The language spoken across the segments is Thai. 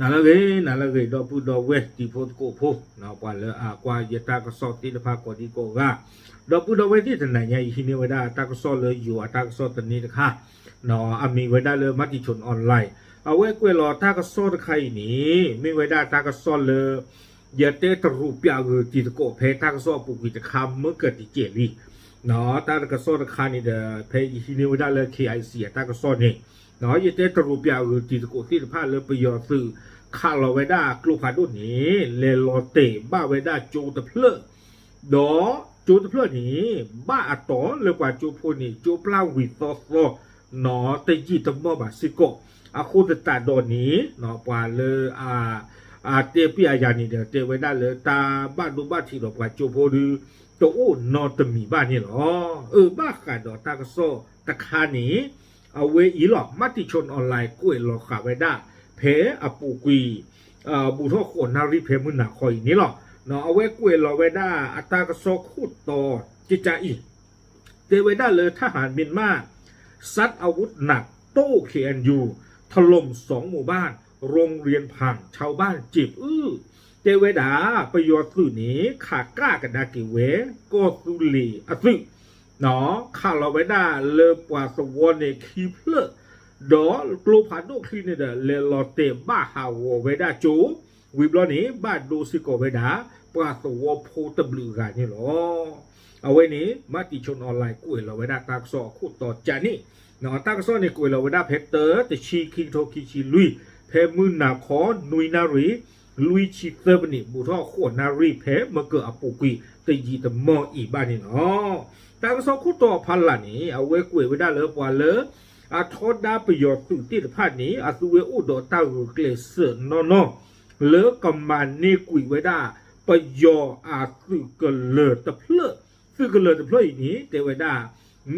นาละเกนาละเกดอพูดอเวสติโพดโกโพนาปาเลอากว่ายตากสอตินภากอดีโกกาดอพูดอเวที่ถนไหนใหญ่ที่นี่ไว้ได้ตากสอเลยอยู่ตากสอตนนี้นะคะนออามีไว้ได้เลยมัติชนออนไลน์เอาไว้กวยรอตากสอใครนี้ไม่ไว้ได้ตากสอเลยเย่เตะตรูปยาเออติโกเพตากสอปุกิจคำเมื่อเกิดติเจรี နော်တာကစောတခါနေတယ်ဖဲဟိနေဝဒလေ KIC တာကစောနေနော်ယတဲ့တရူပြာဒီကိုတိဖာလေပယောစုခါလောဝဒကလုဖာဒုနီလေလောတေဘဝဒဂျိုတဖလဒေါ်ဂျိုတဖလနီဘာအတော်လေကွာဂျိုဖိုနီဂျိုပလာဝီသောသောနော်တေကြီးတမောပါစစ်ကိုအခုတတတော်နီနော်ပွာလေအာအာတေပြယာယာနီတေဝဒလေတာဘဒုဘတီတော့ကွာဂျိုဖိုဒီ โตโอนอตมีบ้านนี่หรอเออบ้าขายดอตากโซตะคานีเอาเวอีหลอกมัติชนออนไลน์กล้วยหลอกขาไว้ได้เพอปูกุยเอ่อบุทอโขนนารีเพมุนหนาคอยนี่หรอเนาะเอาไว้กล้วยหลอกไว้ได้อัตากโซคูดต่อจิจาอีเดไว้ได้เลยทหารเมีนมาซัดอาวุธหนักโต้เคียนยูถล่มสองหมู่บ้าน โรงเรียนพังชาวบ้านจีบอื้อ เจเวดาปยอสุนีขากล้ากระดากิเวก็สุลีอสุเนาะขาเราไว้ได้เลปวาสวอนเนคีเพลดอกลูพาโดคลีเนเดเลลอเตบ้าฮาวเวดาจูวิบลอนี้บ้าดูสิโกเวดาปวาสวอโพตบลือกันนี่หรอเอาไว้นี้มาติชนออนไลน์กุยเราไว้ได้ตากซอคู่ต่อจานี่เนาะตากซอเนี่ยกุยเราไว้ได้เพเตอร์แต่ชีคิงโทคิชีลุยเพมือนาคอนุยนารี ลุยชิเตอร์ปนิบุท่อขวดนารีเพมื่อเกิดอปุกีตยีตมออีบ้านนี่เนาะต่ก็สองคู่ต่อพันล่ะนี่เอาไว้กลุยไว้ได้เลยกว่าเลยอาทอดาประโยชน์สุติภาพนี้อาสุเวอุดต้าเกลเสนนอเลือกำมันนี่กุยไว้ได้ประโยชน์อาสุเกลเลอตะเพลสุเกลเลอตะเพลอีนี้เตไว้ได้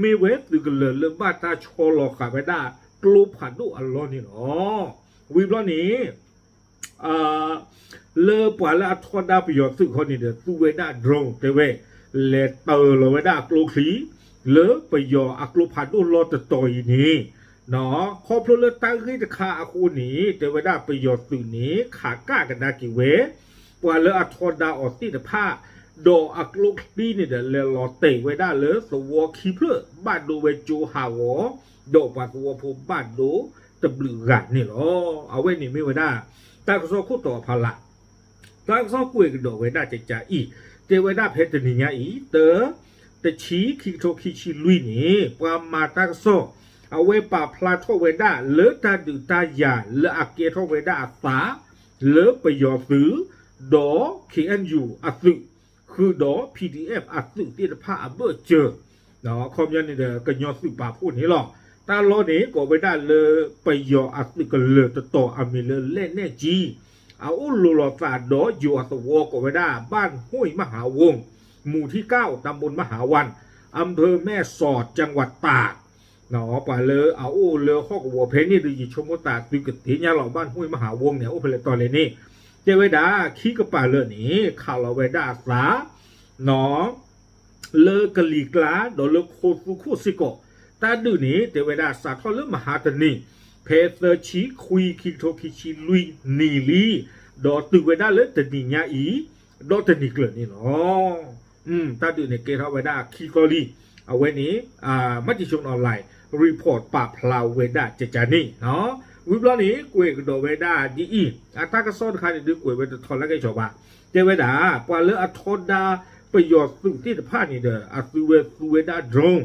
มีเวสุเกลเลอเลือบ้าตาชอลกขาไปได้กลูผันดูอัลลอนี่เนาะวิบล้อนี้ เลอปวาละทอดาประโยชน์ซึ่คนนี้เดือดตู้เวด้าดรงเตเวเลเตอร์เลเวด้ากลูสีเลอประโยชน์อักลูพาดุลอตตอยนี้เนาะครอบครัวเลือกตั้งขึ้นจะคาอาคูนี้เทวดาประโยชน์ตื่นนี้ขาก้ากันนากิเวปวาเลออัทอดาออสติดผ้าโดอักลูกดีนี่เดเลลอเตไว้ได้เลืยสวอคีเพื่อบ้านดูเวจูฮาวอโดปัสวอพูบ้านดูตะบลือกันนี่หรอเอาไว้นี่ไม่ไว้ได้ ตากซอคุตอพละตากซอกวยกดอเวดาจจาอีเตเวดาเพตนิญาอีเตตะชีคิโทคิชิลุยนี่ปามาตากซอเอาเวปาพลาทเวดาเลตาดุตายาเลอเกทเวดาตาเลปยอซื้อดอคิอันยูอัสึคือดอ PDF อัสึติตะพะอเบเจอเนาะคอมยันนี่เดกะญอสึปาพูดนี่หรอ ตาโลนี่ก็ไปได้เลยไปยออักนกเลยตโตอเมเลเล่นแน่จีเอาอุลุลอตาดออยู่อัตวก็ไปได้บ้านห้วยมหาวง หมู่ที่เก้าตำบลมหาวันอำเภอแม่สอดจังหวัดตากหนอป่าเลยเอาโอ้เลยข้อกวัวเพนนี่ดูยิ่ชมตาดูกติญาเหล่าบ้านห้วยมหาวงเนี่ยโอ้เพลตอนเลยนี่เจวดาขี้กระป่าเลยนี่ข่าวเราไปด้าสาหนอเลกะลีกลาดอเลโคสุโคสิโก တတ်တုနေဒေဝဒစာထောလမဟာတနိဖေသချီခွီခိထိုခိချီလူနီလီဒေါ်တုဝဒလေတတိညာဤဒေါ်တနိကလနီနော်อืมတတ်တုနေကေထောဝဒခိခောလီအဝဲနေအာမတ်တီရှုံအွန်လိုင်း report ပဖလာဝဒကြကြနေနော်ဝိပလနီကိုယ်ကတော့ဝဒဒီဤအတကဆောတခါဒီကိုယ်ဝဒထော်လိုက်ကြောပါတေဝဒပွာလအထောဒပယောစုတိတဖာနေတဲ့အသူဝဲသူဝဒဒရုန်း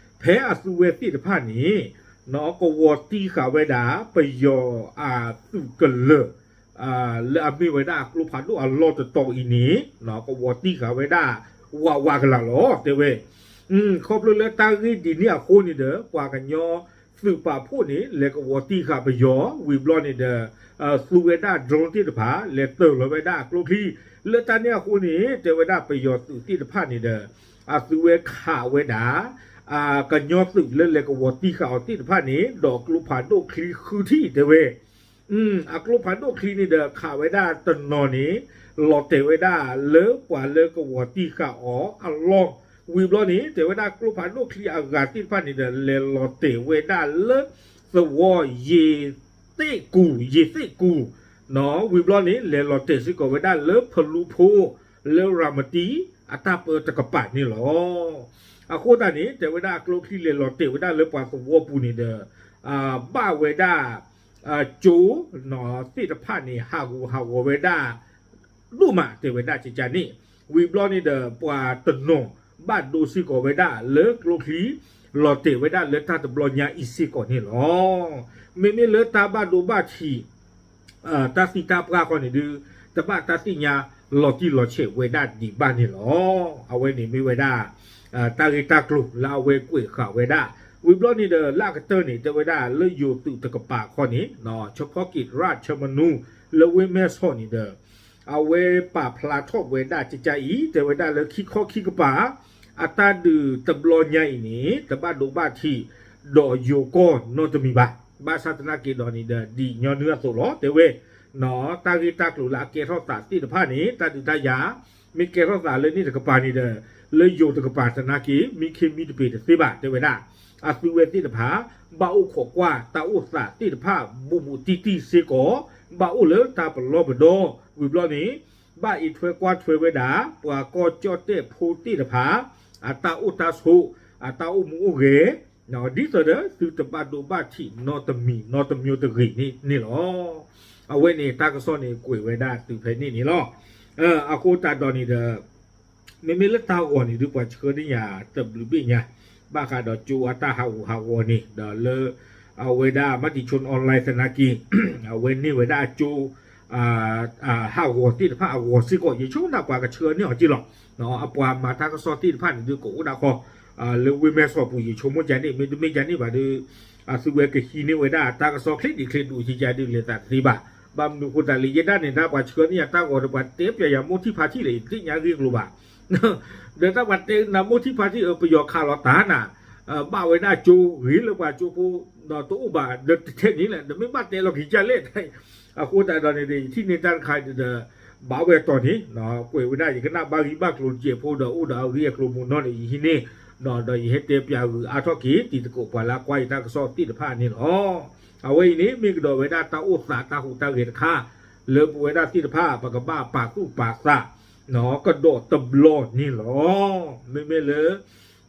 เวดาที่ภาพนี่หรอเนาะเลเตอร์เวดา မေပိုလပယောအတုကလကဝဒလလေနေကြီးတာလောတတော်နေခဲလနီတေဝဒလက်တော်လနေဝဒပယောသူလေကလုခလီဒဒရုန်နေတချီယေပလတာလောခနေတေဝဒလလေနေကြီးနေကြောကျိုးလောဝဒသာတော့ယူကောနေယေကီလိုอืมအခုတတာတော်နေတေဝဒလေအာဖဲအစုဝဲတိတဖာနေနော်ကဝတီခဝဒပယောအာတုကလ อ่าเลอมีไว้ได้กลุพันดูอัลลอฮ์จะตออีนี้เนาะก็วอตี้ขาไว้ได้ว่าว่ากันละล้อเตเวอืมครบเลยตากีดีเนี่ยคู่นี่เด้อกว่ากันยอ สืบป่าพูดนี้เลกวอตีขาไปยอวีบลอนี่เดเอ่อสูเวดาโดรนที่ตะผาเลเตอร์ลเวดากลูทีเลตาเนี่ยคู่นี้เจเวดาไปยอตุที่ตะผานี่เดอาสูเวขาเวดา อ่ากันยอตุเลเลกวอตีขาที่ตะผานี้ดอกลูผาโดคลีคือที่เดเว อืมอักลูพันโดคลีนี่เดอขาไว้ได้ตนนอนี้หลอเตไว้ได้เลิกกว่าเลิกก็วอตีขาอ๋ออัลลอวีบลอนี้เตไว้ได้กลูพันโดคลีอากาศที่พันนี่เดอเลหลอเตไว้ได้เลิกสวอเยเตกูเยเตกูเนาะวีบลอนี้เลหลอเตสิก็ไว้ได้เลิกพลูโพเลรามตีอัตาเปตะกะปะนี่หรอ အခုတန်နေတေဝဒကလုခိလေလောတေဝဒလေပွားကဝပူနေဒအာဘဝေဒာအကျိုးနော်တိတဖတ်နေဟာကူဟာဝဝေဒာလူမတေဝဒချီချာနေဝီဘလောနေဒပွားတနုံဘတ်ဒိုစီကဝေဒာလေကလုခိလောတေဝဒလေတာတဘလောညာအီစီကောနေလောမေမေလေတာဘတ်ဒိုဘတ်ချီအာတာစီတာပရာကောနေဒတပတ်တာစီညာလော်တီလော်ချေဝေဒာဒီဘာနေလောအဝဲနေမေဝေဒာ ตาตบลอญาอิซิโกนี่หรอไม่ไม่เลตาบ้านดูบ้าทีอ่าตาสิตาปลาคนนี่ดูตาบ้าตาสิญาลอติลอเชเวดาดีบ้านนี่หรอเอาไว้นี่ไม่เวดาอ่าตาริตากลุลาเวกุยขาเวดา วิบลอนี่เดอลากเตอร์นี่จะไว้ได้เลยอยู่ตุตะกะปาข้อนี้เนาะเฉพาะกิจราชมนูแล้วเวเมสโซนี่เดอเอาเวป่าพลาทอบเวได้จะใจอีจะไว้ได้เลยคิดข้อคิดกะปาอัตาดือตะบลอใหญ่นี่ตะบ้าดูบ้าที่ดอโยโกโนตมีบาบาสาตนากิดอนี่เดอดีญอเนื้อโซโลเตเวเนาะตากิตากลุลาเกทอ လေယုံတကပါတနာကေမိခေမိတပေတစေပါတေဝဒအစုဝေတိတဖာဘာဥခောကွာတာဥသတိတဖာဘူဘူတီတီစေကောဘာဥလေတာပလောဘဒောဝိဘလောနီဘာဤထွဲကွာထွဲဝေတာပွာကောကြော့တဲ့ဖိုတိတဖာအတာဥတာဆုအတာဥမူဥရေနော်ဒီဆိုတဲ့သူတပတ်တို့ပါချီနော်တမီနော်တမျိုးတကြီးနေနေလောအဝဲနေတာကစောနေကိုွယ်ဝဲတာသူဖဲနေနေလောအဲအခုတာတော်နေတဲ့ อีถวยกว่าถวยเวดาปวากอจอเตพูติตผาอาตาอุตาสุอาตาอุมูเกนอดิสเดสุตบาดูบาทินอตมีนอตมิโอตรีนี่นี่หรอเอาไว้นี่ตากซอนี่ยเวดาตุเพนี่นี่หรอเอเดไม่มีเลตาอ่อนนี่ดูกว่าเชิญนี่ยาตบลือบิญาบ้าค่ะดอจูอัตาฮาวฮาวนี่ดอเลเอาเวดามติชนออนไลน์สนากีเอาเวนี่เวดาจูอ่าอ่าฮาวที่พระอาวซิโกยช่วงดากว่ากับเชิญนี่อ๋อจีหรอเนาะอปวามาทากซอที่พันดูกูดาคออ่าเลวิเมสอปุยชมมจันนี่ไม่ไม่จันนี่บาดูอาสุเวกฮีนี่เวดาตากซอคลิกดิคลิกดูชิจาดิเลตาทีบาบามดูคุณตาลีเยดาเนี่ยถ้าว่าเชิญนี่ตากอดบัดเตปอย่ามุที่พาที่เลยที่ยาเรียกรู้บ่า เดี๋ยวถ้าวันเตนามุที่พาที่เออประโยชน์คาร์ตาน่ะบ้าไว้ได้จูหรือว่าจูผู้นอตัวอุบาเดินเท่นนี้แหละเดี๋ยวไม่บ้าเตะเราขี่จะเล่นให้อาคูแต่ตอนนี้ที่ในด้านใครจะบ้าไว้ตอนนี้เนาะกวยไว้ได้ยังก็น่าบารีบ้ากลุ่นเจียพูดอุดาเรียกลุ่มนอนอีที่นี่นาะโดยเฮเตปยาคืออาทอกีติตะโกปาลาควายตากซอติตผ้านี่เนาะเอาไว้นี้มีกระโดดไว้ได้ตาอุตสาตาหูตาเห็นค่าเลิกไว้ได้ติตผ้าปากกบ้าปากตู้ปากซะ เนาะกระโดดตบลอดนี่เนาะไม่ไม่เลย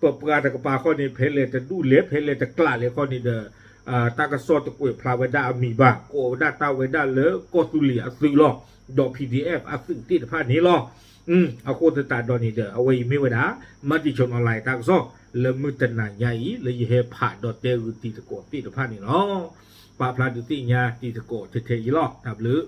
ปปกาตะกปาข้อนี้เพลเลตะดูเล็บเพลเลตะกล้าเลยข้อนี้เด้ออ่าตากระสอตะกุยพลาเวดามีบ้าโกด้าตาเวดาเลอโกสุลีอซื้อลอดอก PDF อฟซึ่งที่ผ่านนี้ลออืมเอาโคตรตาดอนี่เด้อเอาไว้ไมีเวดามาติชนออนไลน์ตากซอเลมือตนาใหญ่เลยเฮผ่าดอเตอติตะโกติตะผ่านนี่เนาะปาพลาดุติญาติตะโกเทเทอีลอทับหรือ